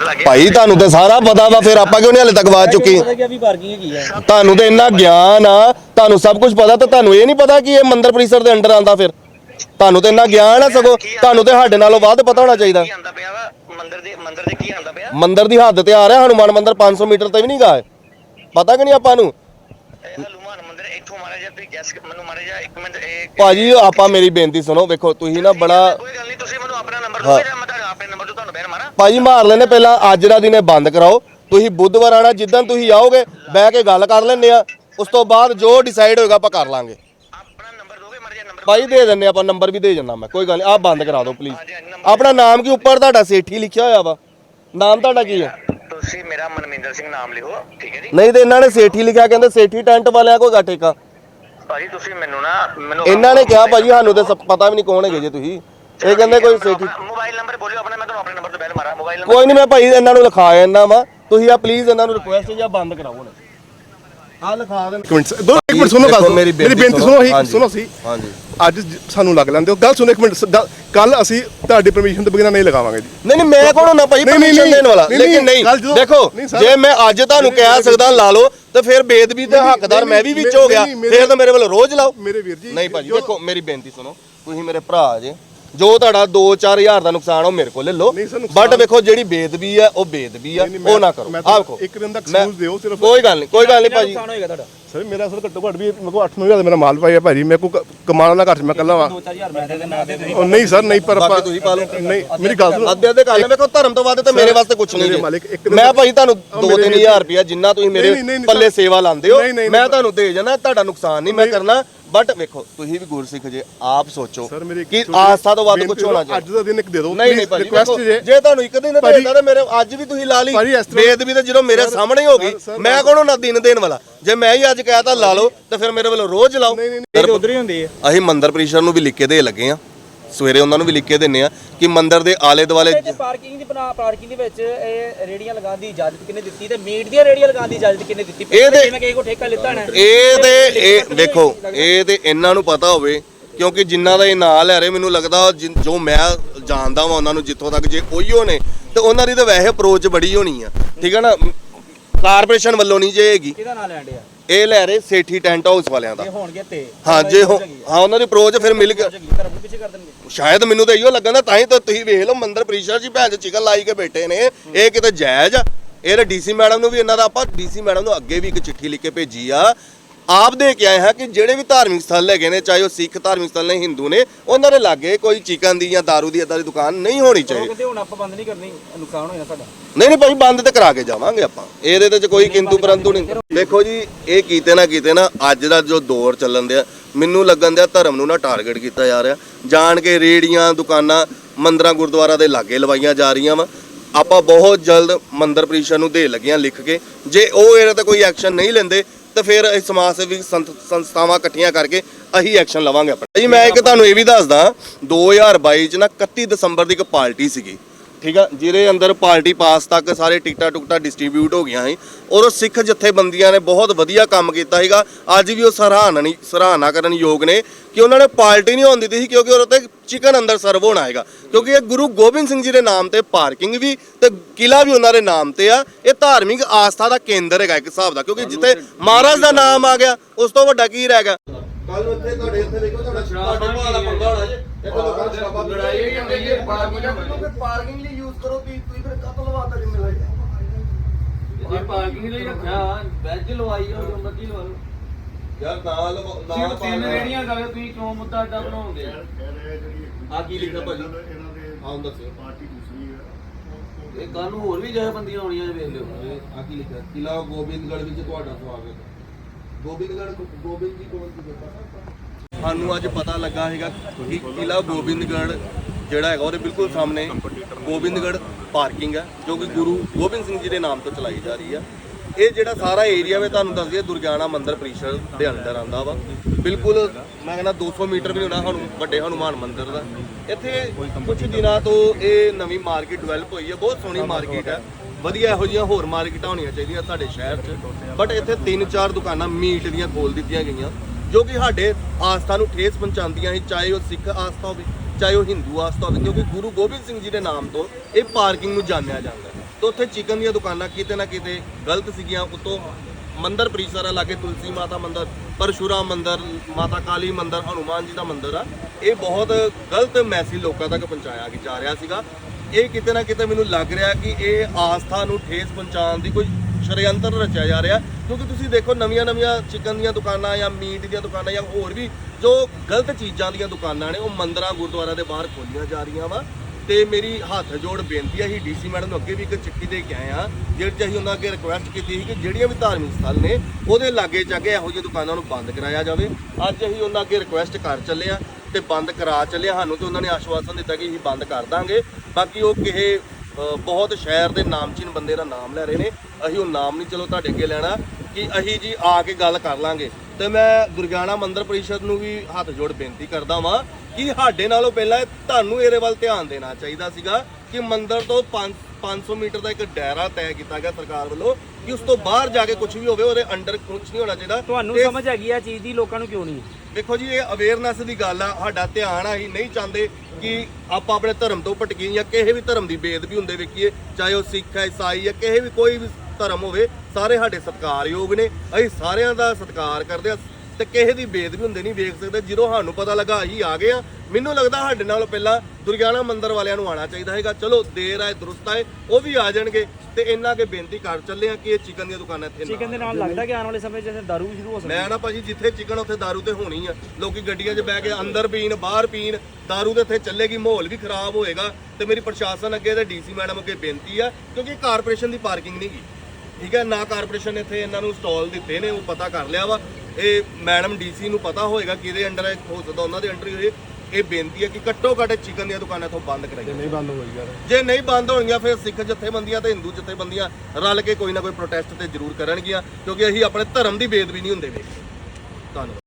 S4: ਲੱਗੇ
S1: ਭਾਈ ਤੁਹਾਨੂੰ ਤੇ ਸਾਰਾ ਪਤਾ ਵਾ ਫਿਰ ਆਪਾਂ ਕਿਉਂ ਨਹੀਂ ਹਲੇ ਤੱਕ ਆਵਾਜ਼ ਚੁੱਕੀ?
S3: ਪਤਾ ਕਿ ਵੀ ਪਾਰਕਿੰਗ ਹੈਗੀ ਆ।
S1: ਤੁਹਾਨੂੰ ਤੇ ਇੰਨਾ ਗਿਆਨ ਆ ਤੁਹਾਨੂੰ ਸਭ ਕੁਝ ਪਤਾ ਤੇ ਤੁਹਾਨੂੰ ਇਹ ਨਹੀਂ ਪਤਾ ਕਿ ਇਹ ਮੰਦਰ ਪਰਿਸਰ ਦੇ ਅੰਡਰ ਆਂਦਾ ਫਿਰ? ਤੁਹਾਨੂੰ ਤੇ ਇੰਨਾ ਗਿਆਨ ਆ ਸਗੋਂ ਤੁਹਾਨੂੰ ਤੇ ਸਾਡੇ ਨਾਲੋਂ ਵੱਧ ਪਤਾ ਹੋਣਾ ਚਾਹੀਦਾ।
S4: ਕੀ ਆਂਦਾ ਪਿਆ ਵਾ? ਮੰਦਿਰ ਦੇ ਮੰਦਿਰ ਦੇ ਕੀ ਆਂਦਾ ਪਿਆ?
S1: ਮੰਦਰ ਦੀ ਹੱਦ ਤੇ ਆ ਰਿਹਾ ਹਨੂਮਾਨ ਮੰਦਰ 500 ਮੀਟਰ ਤੇ ਵੀ ਨਹੀਂ ਗਾ ਪਤਾ ਕਿ ਨਹੀਂ ਆਪਾਂ ਨੂੰ?
S4: ਇਹ ਹਲੂਮਾਨ ਮੰਦਿਰ ਇੱਥੋਂ ਮਾਰੇ ਜਾ ਤੁਸੀਂ ਗੈਸ ਮੈਨੂੰ ਮਾਰੇ ਜਾ ਇੱਕ ਮਿੰਟ ਇਹ
S1: ਭਾਜੀ ਆਪਾਂ ਮੇਰੀ ਬੇਨਤੀ ਸੁਣੋ ਵੇਖੋ ਤੁਸੀਂ ਨਾ ਬੜਾ
S4: ਕੋਈ ਗੱਲ ਨਹੀਂ ਤੁਸੀਂ ਮੈਨੂੰ ਆਪਣਾ ਨੰਬਰ ਦਿਓ ਜਾਂ ਮੈਂ ਤੁਹਾਡਾ ਆਪਣੇ ਨੰਬਰ ਤੋਂ ਤੁਹਾਨੂੰ ਬੈਨ ਮਾਰਾਂ।
S1: ਭਾਜੀ ਮਾਰ ਲੈਨੇ ਪਹਿਲਾਂ ਅੱਜ ਦਾ ਦਿਨ ਬੰਦ ਕਰਾਓ। ਤੁਸੀਂ ਬੁੱਧਵਾਰ ਆਣਾ ਜਿੱਦਣ ਤੁਸੀਂ ਆਓਗੇ ਬਹਿ ਕੇ ਗੱਲ ਕਰ ਲੈਂਦੇ ਆ। ਉਸ ਤੋਂ ਬਾਅਦ ਜੋ ਡਿਸਾਈਡ ਹੋਏਗਾ ਆਪਾਂ ਕਰ ਲਾਂਗੇ।
S4: ਆਪਣਾ ਨੰਬਰ ਦੋਗੇ ਮਾਰੇ ਜਾ ਨੰਬਰ
S1: ਭਾਈ ਦੇ ਦਿੰਨੇ ਆਪਾਂ ਨੰਬਰ ਵੀ ਦੇ ਜੰਨਾ ਮੈਂ ਕੋਈ ਗੱਲ ਨਹੀਂ ਆਹ ਬੰਦ ਕਰਾ ਦਿਓ ਪਲੀਜ਼ ਆਪਣਾ ਨਾਮ ਕੀ ਉੱਪਰ ਤੁਹਾਡਾ ਸੇਠੀ ਲਿਖਿਆ ਹੋਇਆ ਵਾ? ਨਾਮ ਤੁਹਾਡਾ ਕੀ ਹੈ
S4: ਤੁਸੀਂ ਮੇਰਾ ਮਨਮਿੰਦਰ ਸਿੰਘ ਨਾਮ ਲਿਖੋ ਠੀਕ ਹੈ ਜੀ?
S1: ਨਹੀਂ ਤੇ ਇਹਨਾਂ ਨੇ ਸੇਠੀ ਲਿਖਿਆ ਕਹਿੰਦੇ ਸੇਠੀ ਟੈਂਟ ਵਾਲਿਆਂ ਕੋਲ ਠੇਕਾ
S4: ਭਾਜੀ ਤੁਸੀਂ ਮੈਨੂੰ ਨਾ ਮੈਨੂੰ
S1: ਇਹਨਾਂ ਨੇ ਕਿਹਾ ਭਾਜੀ ਸਾਨੂੰ ਤੇ ਸਭ ਪਤਾ ਵੀ ਨਹੀਂ ਕੌਣ ਹੈਗੇ ਜੇ ਤੁਸੀਂ। ਇਹ ਕਹਿੰਦੇ ਕੋਈ ਸੇਠੀ
S4: ਮੋਬਾਈਲ ਨੰਬਰ ਬੋਲਿਓ ਆਪਣਾ ਮੈਂ ਤੁਹਾਨੂੰ ਆਪਣੇ ਨੰਬਰ ਤੋਂ ਬੈਲ ਮਾਰਾਂ ਮੋਬਾਈਲ ਨੰਬਰ
S1: ਕੋਈ ਨਹੀਂ ਮੈਂ ਭਾਈ ਇਹਨਾਂ ਨੂੰ ਲਿਖਾ ਜਾਂਦਾ ਵਾ। ਤੁਸੀਂ ਆ ਪਲੀਜ਼ ਇਹਨਾਂ ਨੂੰ ਰਿਕੁਐਸਟ ਜਾਂ ਬੰਦ ਕਰਾਓ ਨਾ ਆ ਲਿਖਾ ਦੇਣ।
S2: ਇੱਕ ਮਿੰਟ ਦੋ ਇੱਕ ਮਿੰਟ ਸੁਣੋ ਗੱਲ। ਮੇਰੀ ਬੇਨਤੀ ਸੁਣੋ ਹੀ ਸੁਣੋ ਸੀ
S1: ਹਾਂਜੀ।
S2: ਅੱਜ ਸਾਨੂੰ ਲੱਗ ਲੈਂਦੇ ਹੋ। ਗੱਲ ਸੁਣੋ ਇੱਕ ਮਿੰਟ ਕੱਲ ਅਸੀਂ ਤੁਹਾਡੀ ਪਰਮਿਸ਼ਨ ਤੋਂ ਬਿਨਾਂ ਨਹੀਂ ਲਗਾਵਾਂਗੇ ਜੀ।
S1: ਨਹੀਂ ਨਹੀਂ ਮੈਂ ਕੋਣ ਨਾ ਭਾਈ? ਪਰਮਿਸ਼ਨ ਦੇਣ ਵਾਲਾ। ਲੇਕਿਨ ਨਹੀਂ ਦੇਖੋ। ਜੇ ਮੈਂ ਅੱਜ ਤੁਹਾਨੂੰ ਕਹਿ ਸਕਦਾ ਲਾ ਲਓ ਤੇ ਫਿਰ ਬੇਦਬੀ ਤੇ
S2: ਨਹੀਂ,
S1: ਹੱਕਦਾਰ ਮੈਂ ਵੀ ਵਿੱਚ ਹੋ ਗਿਆ। ਫਿਰ ਤਾਂ ਮੇਰੇ ਵੱਲ ਰੋਜ਼ ਲਾਓ।
S2: ਮੇਰੇ ਵੀਰ ਜੀ
S1: ਨਹੀਂ ਭਾਜੀ ਦੇਖੋ ਮੇਰੀ ਬੇਨਤੀ ਸੁਣੋ। ਤੁਸੀਂ ਮੇਰੇ ਭਰਾ ਜੇ ਜੋ ਤੁਹਾਡਾ 2-4000 ਦਾ ਨੁਕਸਾਨ ਉਹ ਮੇਰੇ ਕੋਲ ਲੈ ਲਓ। ਬਟ ਵੇਖੋ ਜਿਹੜੀ ਬੇਦਬੀ ਆ ਉਹ ਬੇਦਬੀ ਆ ਉਹ ਨਾ ਕਰੋ। ਆਹ ਵੇਖੋ।
S2: ਇੱਕ ਦਿਨ ਦਾ excuse ਦਿਓ ਸਿਰਫ।
S1: ਕੋਈ ਗੱਲ ਨਹੀਂ ਕੋਈ ਗੱਲ ਨਹੀਂ ਭਾਜੀ।
S3: ਨੁਕਸਾਨ ਹੋਏਗਾ ਤੁਹਾਡਾ?
S2: ਸਰ ਮੇਰਾ ਸਰ ਘੱਟੋ ਘੱਟ ਵੀ ਮੇਰੇ ਕੋਲ 8-9 ਹਜ਼ਾਰ ਦਾ ਮੇਰਾ ਮਾਲ ਪਾਇਆ ਭਾਜੀ। ਮੇਰੇ ਕੋਲ ਕਮਾਣਾ ਨਾ ਘੱਟ ਮੈਂ ਕੱਲਾ ਵਾਂ।
S3: 2-4000 ਮੈਂ ਦੇ ਦੇਣਾ ਦੇ ਦੇ
S2: ਉਹ ਨਹੀਂ ਸਰ ਨਹੀਂ ਪਰ
S1: ਬਾਕੀ
S2: ਆਪਾਂ
S1: ਤੁਸੀਂ ਪਾ ਲਓ।
S2: ਨਹੀਂ ਮੇਰੀ ਗੱਲ ਸੁਣੋ।
S1: ਅੱਧੇ ਅੱਧੇ ਕਰ ਲੈ ਵੇਖੋ ਧਰਮ ਤੋਂ ਵੱਧ ਤੇ ਮੇਰੇ ਵਾਸਤੇ ਕੁਝ ਨਹੀਂ
S2: ਮੇਰੇ
S1: ਜੇ।
S2: ਮਾਲਿਕ ਇੱਕ ਦਿਨ
S1: ਮੈਂ ਭਾਈ ਤੁਹਾਨੂੰ
S2: ਉਹ ਮੇਰੇ
S1: 2-3000 ਰੁਪਇਆ ਜਿੰਨਾ ਤੁਸੀਂ ਮੇਰੇ ਪੱਲੇ। ਸੇਵਾ ਲਾਉਂਦੇ ਹੋ ਮੈਂ ਤੁਹਾਨੂੰ ਦੇ ਜਾਣਾ ਤੁਹਾਡਾ ਨੁਕਸਾਨ ਨਹੀਂ ਮੈਂ ਕਰਨਾ। ਬਟ ਵੇਖੋ ਤੁਸੀਂ ਵੀ ਗੁਰਸਿੱਖ ਜੇ ਆਪ ਸੋਚੋ
S2: ਸਰ ਮੇਰੀ ਇੱਕ
S1: ਕਿ ਆਸਥਾ ਤੋਂ ਵੱਧ ਕੁਝ ਹੋਣਾ
S2: ਅੱਜ
S1: ਚਾਹੀਦਾ
S2: ਦਾ ਦਿਨ ਇੱਕ ਦੇ ਦਿਓ
S1: ਨਹੀਂ ਨਹੀਂ ਭਾਜੀ
S2: ਰਿਕੁਐਸਟ ਜੇ
S1: ਜੇ ਤੁਹਾਨੂੰ ਇੱਕ ਦਿਨ ਦੇ ਦੇਤਾ ਤਾਂ ਮੇਰੇ ਅੱਜ ਵੀ ਤੁਸੀਂ ਲਾ ਲਈ
S2: ਤਰ੍ਹਾਂ-
S1: ਬੇਦਬੀ ਤਾਂ ਜਦੋਂ ਮੇਰੇ ਸਾਹਮਣੇ ਹੋ ਗਈ ਮੈਂ ਕੋਣ ਨਾ ਦਿਨ ਦੇਣ ਵਾਲਾ? ਜੇ ਮੈਂ ਹੀ ਅੱਜ ਕਹਿਤਾ ਲਾ ਲਓ ਤਾਂ ਫਿਰ ਮੇਰੇ ਵੱਲੋਂ ਰੋਜ਼ ਲਾਓ।
S2: ਨਹੀਂ, ਨਹੀਂ,
S3: ਇਹ ਤਾਂ ਉਧਰ ਹੀ ਹੁੰਦੀ ਹੈ।
S1: ਅਸੀਂ ਮੰਦਰ ਪ੍ਰੀਸ਼ਰ ਨੂੰ ਵੀ ਲਿਖ ਕੇ ਦੇ ਲੱਗੇ ਆ ਸਵੇਰੇ ਉਹਨਾਂ ਨੂੰ ਵੀ ਲਿਖ ਕੇ ਦਿੰਨੇ ਆ ਕਿ ਮੰਦਰ ਦੇ ਆਲੇ ਦੁਆਲੇ
S3: ਤੇ ਪਾਰਕਿੰਗ ਦੀ ਬਣਾ ਪਾਰਕਿੰਗ ਦੇ ਵਿੱਚ ਇਹ ਰੇੜੀਆਂ ਲਗਾਉਣ ਦੀ ਇਜਾਜ਼ਤ ਕਿਹਨੇ ਦਿੱਤੀ ਤੇ ਮੀਟ ਦੀਆਂ ਰੇੜੀਆਂ ਲਗਾਉਣ ਦੀ ਇਜਾਜ਼ਤ ਕਿਹਨੇ ਦਿੱਤੀ?
S1: ਇਹ ਤੇ-
S3: ਜਿਵੇਂ ਕਿ ਕੋ ਠੇਕਾ ਲਿੱਤਾ ਨਾ।
S1: ਇਹ ਤੇ ਇਹ ਵੇਖੋ ਇਹ ਤੇ ਇਹਨਾਂ ਨੂੰ ਪਤਾ ਹੋਵੇ ਕਿਉਂਕਿ ਜਿਨ੍ਹਾਂ ਦਾ ਇਹ ਨਾਂ ਲੈ ਰਹੇ ਮੈਨੂੰ ਲੱਗਦਾ ਜਿਨ- ਜੋ ਮੈਂ ਜਾਣਦਾ ਵਾਂ ਉਹਨਾਂ ਨੂੰ ਜਿੱਥੋਂ ਤੱਕ ਜੇ ਉਹੀਓ ਨੇ ਤੇ ਉਹਨਾਂ ਦੀ ਤਾਂ ਵੈਸੇ ਅਪਰੋਚ ਬੜੀ ਹੋਣੀ ਆ ਠੀਕ ਹੈ ਨਾ? ਕਾਰਪੋਰੇਸ਼ਨ ਵੱਲੋਂ ਨਹੀਂ ਜੇ ਹੈਗੀ।
S3: ਕਿਹਦਾ ਨਾਂ ਲੈਣ ਡਿਆ?
S1: ਇਹ ਲੈ ਰਹੇ ਸੇਠੀ ਟੈਂਟ ਹਾਊਸ ਵਾਲਿਆਂ ਦਾ।
S3: ਹੋਣਗੇ ਤੇ।
S1: ਹਾਂ ਜੇ ਹੋ- ਹਾਂ ਉਹਨਾਂ ਦੀ ਅਪਰੋਚ ਫਿਰ ਮਿਲ ਗਿਆ।
S3: ਧਰਮ ਨੂੰ ਪਿੱਛੇ ਕਰ ਦੇਣਗੇ।
S1: ਸ਼ਾਇਦ ਮੈਨੂੰ ਤਾਂ ਇਹੋ ਲੱਗਦਾ ਤਾਂ ਹੀ ਤਾਂ ਤੁਸੀਂ ਵੇਖ ਲਓ ਮੰਦਰ ਪ੍ਰੀਸ਼ਰ ਜੀ ਭੈਣ ਚ ਚਿਕਨ ਲਾਈ ਕੇ ਬੈਠੇ ਨੇ। ਇਹ ਕਿਤੇ ਜਾਇਜ਼ ਆ। ਇਹ ਤਾਂ ਡੀਸੀ ਮੈਡਮ ਨੂੰ ਵੀ ਇਹਨਾਂ ਦਾ ਆਪਾਂ ਡੀਸੀ ਮੈਡਮ ਨੂੰ ਅੱਗੇ ਵੀ ਇੱਕ ਚਿੱਠੀ ਲਿਖ ਕੇ ਭੇਜੀ ਆ ਆਪ ਦੇ ਕੇ ਆਏ ਹਾਂ ਕਿ ਜਿਹੜੇ ਵੀ ਧਾਰਮਿਕ ਸਥਲ ਹੈਗੇ ਨੇ ਚਾਹੇ ਉਹ ਸਿੱਖ ਧਾਰਮਿਕ ਸਥਲ ਨੇ ਹਿੰਦੂ ਨੇ ਉਹਨਾਂ ਦੇ ਲਾਗੇ ਕੋਈ ਚਿਕਨ ਦੀ ਜਾਂ ਦਾਰੂ ਦੀ ਏਦਾਂ ਦੀ ਦੁਕਾਨ ਨਹੀਂ ਹੋਣੀ ਚਾਹੀਦੀ।
S3: ਕਹਿੰਦੇ ਹੁਣ ਆਪਾਂ ਬੰਦ ਨਹੀਂ ਕਰਨੀ ਨੁਕਸਾਨ ਹੋਇਆ ਸਾਡਾ।
S1: ਨਹੀਂ ਨਹੀਂ ਭਾਈ ਬੰਦ ਤੇ ਕਰਾ ਕੇ ਜਾਵਾਂਗੇ ਆਪਾਂ। ਇਹਦੇ ਤੇ ਕੋਈ ਕਿੰਤੂ ਪਰੰਤੂ ਨਹੀਂ। ਦੇਖੋ ਜੀ ਇਹ ਕੀਤੇ ਨਾ ਕੀਤੇ ਨਾ ਅੱਜ ਦਾ ਜੋ ਦੌਰ ਚੱਲਣ ਦਿਆ ਮੈਨੂੰ ਲੱਗਣ ਦਿਆ ਧਰਮ ਨੂੰ ਨਾ ਟਾਰਗੇਟ ਕੀਤਾ ਜਾ ਰਿਹਾ। ਜਾਣ ਕੇ ਰੇੜੀਆਂ ਦੁਕਾਨਾਂ ਮੰਦਰਾਂ ਗੁਰਦੁਆਰਾ ਦੇ ਲਾਗੇ ਲਵਾਈਆਂ ਜਾ ਰਹੀਆਂ ਵਾ। ਆਪਾਂ ਬਹੁਤ ਜਲਦ ਮੰਦਰ ਪ੍ਰੀਸ਼ਦ ਨੂੰ ਦੇ ਲੱਗੀਆਂ ਲਿਖ ਕੇ। ਜੇ ਉਹ ਇਹਦੇ ਤੇ ਕੋਈ ਐਕਸ਼ਨ ਨਹੀਂ ਲੈਂਦੇ ਤਾਂ ਫਿਰ ਇਹ ਸਮਾਜ ਸੇਵੀ ਸੰਤ- ਸੰਸਥਾਵਾਂ ਇਕੱਠੀਆਂ ਕਰਕੇ ਅਸੀਂ ਐਕਸ਼ਨ ਲਵਾਂਗੇ ਆਪਣਾ। ਜੀ ਮੈਂ ਇੱਕ ਤੁਹਾਨੂੰ ਇਹ ਵੀ ਦੱਸਦਾ 2022 ਚ ਨਾ 31 ਦਸੰਬਰ ਦੀ ਇੱਕ ਪਾਰਟੀ ਸੀਗੀ। ਠੀਕ ਆ ਜਿਹਦੇ ਅੰਦਰ ਪਾਰਟੀ ਪਾਸ ਤੱਕ ਸਾਰੇ ਟਿਕਟਾਂ ਟੁਕਟਾਂ ਡਿਸਟ੍ਰੀਬਿਊਟ ਹੋ ਗਈਆਂ ਸੀ ਔਰ ਉਹ ਸਿੱਖ ਜਥੇਬੰਦੀਆਂ ਨੇ ਬਹੁਤ ਵਧੀਆ ਕੰਮ ਕੀਤਾ ਸੀਗਾ। ਅੱਜ ਵੀ ਉਹ ਸਰਾਹਨਾ ਨਹੀਂ ਸਰਾਹਨਾ ਕਰਨ ਯੋਗ ਨੇ ਕਿ ਉਹਨਾਂ ਨੇ ਪਾਰਟੀ ਨਹੀਂ ਹੋਣ ਦਿੱਤੀ ਸੀ ਕਿਉਂਕਿ ਉਹਦੇ ਤੇ ਚਿਕਨ ਅੰਦਰ ਸਰਵ ਹੋਣਾ ਹੈਗਾ। ਕਿਉਂਕਿ ਇਹ ਗੁਰੂ ਗੋਬਿੰਦ ਸਿੰਘ ਜੀ ਦੇ ਨਾਮ ਤੇ ਪਾਰਕਿੰਗ ਵੀ ਤੇ ਕਿਲਾ ਵੀ ਉਹਨਾਂ ਦੇ ਨਾਮ ਤੇ ਆ। ਇਹ ਧਾਰਮਿਕ ਆਸਥਾ ਦਾ ਕੇਂਦਰ ਹੈਗਾ ਇੱਕ ਹਿਸਾਬ ਦਾ ਕਿਉਂਕਿ ਜਿੱਥੇ ਮਹਾਰਾਜ ਦਾ ਨਾਮ ਆ ਗਿਆ ਉਸ ਤੋਂ ਵੱਡਾ ਕੀ ਰਹਿ ਗਿਆ? ਕੱਲ ਨੂੰ ਇੱਥੇ ਤੁਹਾਡੇ ਇੱਥੇ ਦੇਖੋ ਤੁਹਾਡਾ ਤੁਹਾਡੇ ਵਾਲਾ ਪੰਗਾ ਹੋਣਾ ਜੇ। ਇੱਥੇ ਲੋਕਾਂ ਨੂੰ ਸ਼ਰਾਬਾਂ
S5: ਲੜਾਈ ਹੋਈ ਜਾਂਦੀ ਹੈ ਪਾਰਕਿੰਗ ਪਾਰਕਿੰਗ ਲਈ ਯੂਜ਼ ਕਰੋ ਤੁਸੀਂ ਤੁਸੀਂ ਫਿਰ ਕਤਲ ਲਵਾਤਾ ਜਿੰਨੇ ਲੱਗੇ
S6: ਜੇ ਪਾਰਕਿੰਗ ਲਈ ਰੱਖਿਆ ਵੈਜ ਲਵਾਈ ਹੋ ਜੋ ਮਰਜ਼ੀ ਲਵਾ ਲਓ।
S1: ਯਾਰ ਨਾਲ ਨਾਲ
S6: ਤਿੰਨ ਰੇੜੀਆਂ ਕਰ ਤੁਸੀਂ ਕਿਉਂ ਮੁੱਦਾ ਅੱਡਾ ਬਣਾਉਂਦੇ
S1: ਆ ਕੀ ਲਿਖਿਆ ਭਾਜੀ?
S5: ਦੇ
S1: ਆਉਂ ਦੱਸਿਓ
S5: ਪਾਰਟੀ ਦੂਸਰੀ ਹੈ
S6: ਇਹ ਕੱਲ ਨੂੰ ਹੋਰ ਵੀ ਜਿਹੇ ਬੰਦੀਆਂ ਆਉਣੀਆਂ ਵੇਖ ਲਿਓ।
S1: ਆ ਕੀ ਲਿਖਿਆ? ਕਿਲਾ ਗੋਬਿੰਦਗੜ੍ਹ ਵਿੱਚ ਤੁਹਾਡਾ ਸਵਾਗਤ ਗੋਬਿੰਦਗੜ੍ਹ ਗੋਬਿੰਦ ਜੀ ਕੋਲ ਸੀ? ਸਾਨੂੰ ਅੱਜ ਪਤਾ ਲੱਗਾ ਹੈਗਾ ਕਿ ਕਿਲਾ ਗੋਬਿੰਦਗੜ੍ਹ ਜਿਹੜਾ ਹੈਗਾ ਉਹਦੇ ਬਿਲਕੁਲ ਸਾਹਮਣੇ ਗੋਬਿੰਦਗੜ੍ਹ ਪਾਰਕਿੰਗ ਹੈ, ਜੋ ਕਿ ਗੁਰੂ ਗੋਬਿੰਦ ਸਿੰਘ ਜੀ ਦੇ ਨਾਮ ਤੋਂ ਚਲਾਈ ਜਾ ਰਹੀ ਹੈ। ਇਹ ਜਿਹੜਾ ਸਾਰਾ ਏਰੀਆ ਵੇ ਤੁਹਾਨੂੰ ਦੱਸ ਦਈਏ ਦੁਰਗਿਆਣਾ ਮੰਦਿਰ ਪ੍ਰੀਸ਼ਦ ਦੇ ਅੰਦਰ ਆਂਦਾ ਵਾ। ਬਿਲਕੁਲ ਮੈਂ ਕਹਿੰਦਾ 200 ਮੀਟਰ ਵੀ ਹੋਣਾ ਹਨੂ, ਵੱਡੇ ਹਨੂਮਾਨ ਮੰਦਿਰ ਦਾ। ਇੱਥੇ ਕੁਝ ਦਿਨਾਂ ਤੋਂ ਇਹ ਨਵੀਂ ਮਾਰਕੀਟ ਡਿਵੈਲਪ ਹੋਈ ਹੈ, ਬਹੁਤ ਸੋਹਣੀ ਮਾਰਕੀਟ ਹੈ। ਵਧੀਆ ਇਹੋ ਜਿਹੀਆਂ ਹੋਰ ਮਾਰਕੀਟਾਂ ਹੋਣੀਆਂ ਚਾਹੀਦੀਆਂ ਸਾਡੇ ਸ਼ਹਿਰ 'ਚ। ਬਟ ਇੱਥੇ ਤਿੰਨ ਚਾਰ ਦੁਕਾਨਾਂ ਮੀਟ ਦੀਆਂ ਖੋਲ ਦਿੱਤੀਆਂ ਗਈਆਂ। ਜੋ ਕਿ ਸਾਡੇ ਆਸਥਾ ਨੂੰ ਠੇਸ ਪਹੁੰਚਾਉਂਦੀਆਂ ਸੀ, ਚਾਹੇ ਉਹ ਸਿੱਖ ਆਸਥਾ ਹੋਵੇ, ਚਾਹੇ ਉਹ ਹਿੰਦੂ ਆਸਥਾ ਹੋਵੇ, ਕਿਉਂਕਿ ਗੁਰੂ ਗੋਬਿੰਦ ਸਿੰਘ ਜੀ ਦੇ ਨਾਮ ਤੋਂ ਇਹ ਪਾਰਕਿੰਗ ਨੂੰ ਜਾਣਿਆ ਜਾਂਦਾ ਹੈ। ਤੇ ਉੱਥੇ ਚਿਕਨ ਦੀਆਂ ਦੁਕਾਨਾਂ ਕਿਤੇ ਨਾ ਕਿਤੇ ਗਲਤ ਸੀਗੀਆਂ, ਉਤੋਂ ਮੰਦਰ ਪ੍ਰੀਸਰ ਆ, ਲਾਗੇ ਤੁਲਸੀ ਮਾਤਾ ਮੰਦਰ, ਪਰਸ਼ੁਰਾਮ ਮੰਦਰ, ਮਾਤਾ ਕਾਲੀ ਮੰਦਰ, ਹਨੂਮਾਨ ਜੀ ਦਾ ਮੰਦਰ ਆ। ਇਹ ਬਹੁਤ ਗਲਤ ਮੈਸੇਜ ਲੋਕਾਂ ਤੱਕ ਪਹੁੰਚਾਇਆ ਜਾ ਰਿਹਾ ਸੀਗਾ। ਇਹ ਕਿਤੇ ਨਾ ਕਿਤੇ ਮੈਨੂੰ ਲੱਗ ਰਿਹਾ ਕਿ ਇਹ ਆਸਥਾ ਨੂੰ ਠੇਸ ਪਹੁੰਚਾਉਣ ਦੀ ਕੋਈ ਸ਼ਰਯੰਤਰ ਰਚਿਆ ਜਾ ਰਿਹਾ, ਕਿਉਂਕਿ ਤੁਸੀਂ ਦੇਖੋ ਨਵੀਆਂ ਨਵੀਆਂ ਚਿਕਨ ਦੀਆਂ ਦੁਕਾਨਾਂ ਜਾਂ ਮੀਟ ਦੀਆਂ ਦੁਕਾਨਾਂ ਜਾਂ ਹੋਰ ਵੀ ਜੋ ਗਲਤ ਚੀਜ਼ਾਂ ਦੀਆਂ ਦੁਕਾਨਾਂ ਨੇ, ਉਹ ਮੰਦਰਾਂ ਗੁਰਦੁਆਰਾ ਦੇ ਬਾਹਰ ਖੋਲੀਆਂ ਜਾ ਰਹੀਆਂ ਵਾ। ਤੇ ਮੇਰੀ ਹੱਥ ਜੋੜ ਬੇਨਤੀ ਹੈ ਹੀ ਡੀਸੀ ਮੈਡਮ ਨੂੰ ਅੱਗੇ ਵੀ ਇੱਕ ਚਿੱਠੀ ਦੇ ਕੇ ਆਏ ਆ ਜਿਹੜੇ 'ਚ ਅਸੀਂ ਉਹਨਾਂ ਅੱਗੇ ਰਿਕੁਐਸਟ ਕੀਤੀ ਸੀ ਕਿ ਜਿਹੜੀਆਂ ਵੀ ਧਾਰਮਿਕ ਸਥਲ ਨੇ, ਉਹਦੇ ਲਾਗੇ ਜਾ ਕੇ ਇਹੋ ਜਿਹੀ ਦੁਕਾਨਾਂ ਨੂੰ ਬੰਦ ਕਰਾਇਆ ਜਾਵੇ। ਅੱਜ ਅਸੀਂ ਉਹਨਾਂ ਅੱਗੇ ਰਿਕੁਐਸਟ ਕਰ ਚੱਲੇ ਆ ਤੇ ਬੰਦ ਕਰਾ ਚੱਲੇ ਆ। ਸਾਨੂੰ ਤੇ ਉਹਨਾਂ ਨੇ ਆਸ਼ਵਾਸਨ ਦਿੱਤਾ ਕਿ ਅਸੀਂ ਬੰਦ ਕਰ ਦਾਂਗੇ। ਬਾਕੀ ਉਹ ਕਿਸੇ ਬਹੁਤ ਸ਼ਹਿਰ ਦੇ ਨਾਮਚੀਨ ਬੰਦੇ ਦਾ ਨਾਮ ਲੈ ਰਹੇ ਨੇ। ਅਸੀਂ ਉਹ ਨਾਮ ਨਹੀਂ ਚਲੋ ਤੁਹਾਡੇ ਅੱਗੇ ਲੈਣਾ ਕਿ ਅਸੀਂ ਜੀ ਆ ਕੇ ਗੱਲ ਕਰ ਲਾਂਗੇ। ਤੇ ਮੈਂ ਦੁਰਗਿਆਣਾ ਮੰਦਿਰ ਪਰਿਸ਼ਦ ਨੂੰ ਵੀ ਹੱਥ ਜੋੜ ਬੇਨਤੀ ਕਰਦਾ ਵਾਂ ਕਿ ਸਾਡੇ ਨਾਲੋਂ ਪਹਿਲਾਂ ਤੁਹਾਨੂੰ ਇਹਦੇ ਵੱਲ ਧਿਆਨ ਦੇਣਾ ਚਾਹੀਦਾ ਸੀਗਾ ਕਿ ਮੰਦਿਰ ਤੋਂ 5 500 ਮੀਟਰ ਦਾ ਇੱਕ ਦਾਇਰਾ ਤੈਅ ਕੀਤਾ ਗਿਆ ਸਰਕਾਰ ਵੱਲੋਂ ਕਿ ਉਸ ਤੋਂ ਬਾਹਰ ਜਾ ਕੇ ਕੁਝ ਵੀ ਹੋਵੇ ਉਹਦੇ ਅੰਡਰ ਕੁਝ ਨਹੀਂ ਹੋਣਾ ਚਾਹੀਦਾ।
S3: ਤੁਹਾਨੂੰ ਸਮਝ ਹੈਗੀ ਆ ਚੀਜ਼ ਦੀ ਲੋਕਾਂ ਨੂੰ ਕਿਉਂ ਨਹੀਂ
S1: ਦੇਖੋ ਜੀ, ਇਹ ਅਵੇਅਰਨੈਸ ਦੀ ਗੱਲ ਆ, ਸਾਡਾ ਧਿਆਨ ਆ, ਅਸੀਂ ਨਹੀਂ ਚਾਹੁੰਦੇ ਕਿ ਆਪਾਂ ਆਪਣੇ ਧਰਮ ਤੋਂ ਭਟਕੀਏ ਜਾਂ ਕਿਸੇ ਵੀ ਧਰਮ ਦੀ ਬੇਅਦਬੀ ਹੁੰਦੇ ਵੇਖੀਏ, ਚਾਹੇ ਉਹ ਸਿੱਖ ਹੈ, ਈਸਾਈ ਹੈ, ਕਿਸੇ ਵੀ ਕੋਈ ਵੀ ਧਰਮ ਹੋਵੇ, ਸਾਰੇ ਸਾਡੇ ਸਤਿਕਾਰਯੋਗ ਨੇ, ਅਸੀਂ ਸਾਰਿਆਂ ਦਾ ਸਤਿਕਾਰ ਕਰਦੇ ਆ ਤੇ ਕਿਸੇ ਦੀ ਬੇਅਦਬੀ ਹੁੰਦੇ ਨਹੀਂ ਵੇਖ ਸਕਦੇ। ਜਦੋਂ ਸਾਨੂੰ ਪਤਾ ਲੱਗਾ ਅਸੀਂ ਆ ਗਏ ਆ। ਮੈਨੂੰ ਲੱਗਦਾ ਸਾਡੇ ਨਾਲ ਪਹਿਲਾਂ ਦੁਰਗਿਆਣਾ ਮੰਦਿਰ ਵਾਲਿਆਂ ਨੂੰ ਆਉਣਾ ਚਾਹੀਦਾ ਹੈਗਾ। ਚਲੋ ਦੇਰ ਆਏ ਦਰੁਸਤ ਆਏ ਉਹ ਵੀ ਆ ਜਾਣਗੇ। ਤੇ ਇਹਨਾਂ ਅੱਗੇ ਬੇਨਤੀ ਕਰ ਚੱਲੇ ਆ ਕਿ ਇਹ ਚਿਕਨ ਦੀਆਂ ਦੁਕਾਨਾਂ ਇੱਥੇ
S3: ਚਿਕਨ ਦੇ ਨਾਲ ਲੱਗਦਾ ਕਿ ਆਉਣ ਵਾਲੇ ਸਮੇਂ 'ਚ ਇੱਥੇ ਦਾਰੂ ਵੀ ਸ਼ੁਰੂ ਹੋ ਸਕਦੀ
S1: ਮੈਂ ਨਾ ਭਾਜੀ ਜਿੱਥੇ ਚਿਕਨ ਉੱਥੇ ਦਾਰੂ ਤੇ ਹੋਣੀ ਆ। ਲੋਕੀ ਗੱਡੀਆਂ 'ਚ ਬਹਿ ਕੇ ਅੰਦਰ ਪੀਣ ਬਾਹਰ ਪੀਣ ਦਾਰੂ ਤੇ ਇੱਥੇ ਚੱਲੇਗੀ ਮਾਹੌਲ ਵੀ ਖਰਾਬ ਹੋਏਗਾ। ਤੇ ਮੇਰੀ ਪ੍ਰਸ਼ਾਸਨ ਅੱਗੇ ਤੇ ਡੀਸੀ ਮੈਡਮ ਅੱਗੇ ਬੇਨਤੀ ਆ ਕਿਉਂਕਿ ਕਾਰਪੋਰੇਸ਼ਨ ਦੀ ਪਾਰਕਿੰਗ ਨਹੀਂ ਗੀ। ਠੀਕ ਹੈ ਨਾ ਕਾਰਪੋਰੇਸ਼ਨ ਇੱਥੇ ਇਹਨਾਂ ਨੂੰ ਸਟਾਲ ਦਿੱਤੇ ਨੇ ਉਹ ਪਤਾ ਕਰ ਲਿਆ ਵਾ। ਇਹ ਮੈਡਮ ਡੀਸੀ ਨੂੰ ਪਤਾ ਹੋਏਗਾ ਕਿਹਦੇ ਅੰਡਰ ਹੋ ਸਕਦਾ ਉਹਨਾਂ ਦੇ ਅੰਡਰ ਹੋਏ ਇਹ ਬੇਨਤੀ ਹੈ ਕਿ ਘੱਟੋ ਘੱਟ ਚਿਕਨ ਦੀਆਂ ਦੁਕਾਨਾਂ ਇੱਥੋਂ ਬੰਦ ਕਰਾਈਆਂ
S2: ਨਹੀਂ ਬੰਦ ਹੋਈ ਯਾਰ।
S1: ਜੇ ਨਹੀਂ ਬੰਦ ਹੋਣਗੀਆਂ ਫਿਰ ਸਿੱਖ ਜਥੇਬੰਦੀਆਂ ਤੇ ਹਿੰਦੂ ਜਥੇਬੰਦੀਆਂ ਰਲ ਕੇ ਕੋਈ ਨਾ ਕੋਈ ਪ੍ਰੋਟੈਸਟ ਤੇ ਜ਼ਰੂਰ ਕਰਨਗੀਆਂ ਕਿਉਂਕਿ ਅਸੀਂ ਆਪਣੇ ਧਰਮ ਦੀ ਬੇਦਬੀ ਨਹੀਂ ਹੁੰਦੇ ਵੇ ਧੰਨਵਾਦ।